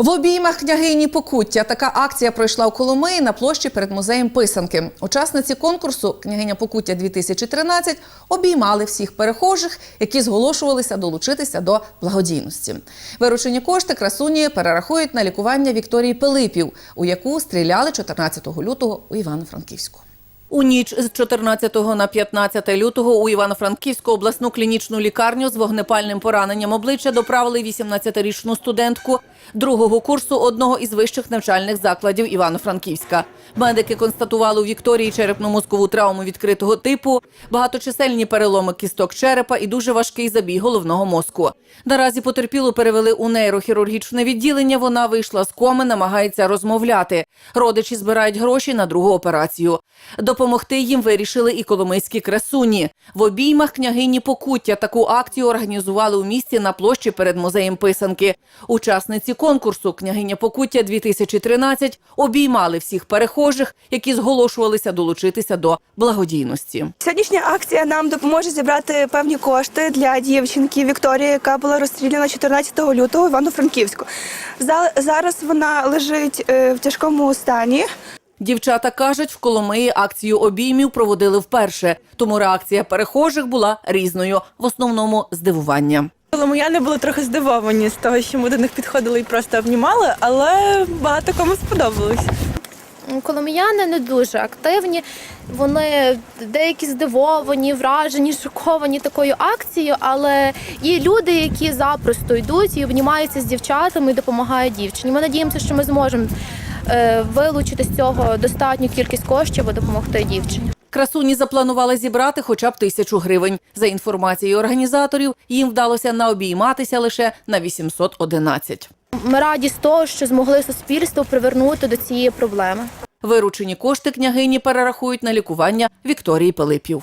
В обіймах княгині Покуття така акція пройшла у Коломиї на площі перед музеєм писанки. Учасниці конкурсу Княгиня Покуття 2013 обіймали всіх перехожих, які зголошувалися долучитися до благодійності. Виручені кошти красуні перерахують на лікування Вікторії Пилипів, у яку стріляли 14 лютого у Івано-Франківську. У ніч з 14 на 15 лютого у Івано-Франківську обласну клінічну лікарню з вогнепальним пораненням обличчя доправили 18-річну студентку другого курсу одного із вищих навчальних закладів Івано-Франківська. Медики констатували у Вікторії черепно-мозкову травму відкритого типу, багаточисельні переломи кісток черепа і дуже важкий забій головного мозку. Наразі потерпілу перевели у нейрохірургічне відділення. Вона вийшла з коми, намагається розмовляти. Родичі збирають гроші на другу операцію. Допомогти їм вирішили і коломийські красуні. В обіймах княгині Покуття таку акцію організували у місті на площі перед музеєм писанки. Учасниці конкурсу Княгиня Покуття 2013 обіймали всіх перехожих, які зголошувалися долучитися до благодійності. Сьогоднішня акція нам допоможе зібрати певні кошти для дівчинки Вікторії, яка була розстріляна 14 лютого в Івано-Франківську. Зараз вона лежить е, в тяжкому стані. Дівчата кажуть, в Коломиї акцію обіймів проводили вперше, тому реакція перехожих була різною, в основному здивування. Коломияни були трохи здивовані з того, що ми до них підходили і просто обнімали, але багато кому сподобалось. Коломияни не дуже активні. Вони деякі здивовані, вражені, шоковані такою акцією, але є люди, які запросто йдуть і обнімаються з дівчатами і допомагають дівчині. Ми надіємося, що ми зможемо вилучити з цього достатню кількість коштів, аби допомогти дівчині. Красуні запланували зібрати хоча б тисячу гривень. За інформацією організаторів, їм вдалося наобійматися лише на 811. Ми раді з того, що змогли суспільство привернути до цієї проблеми. Виручені кошти княгині перерахують на лікування Вікторії Пилипів.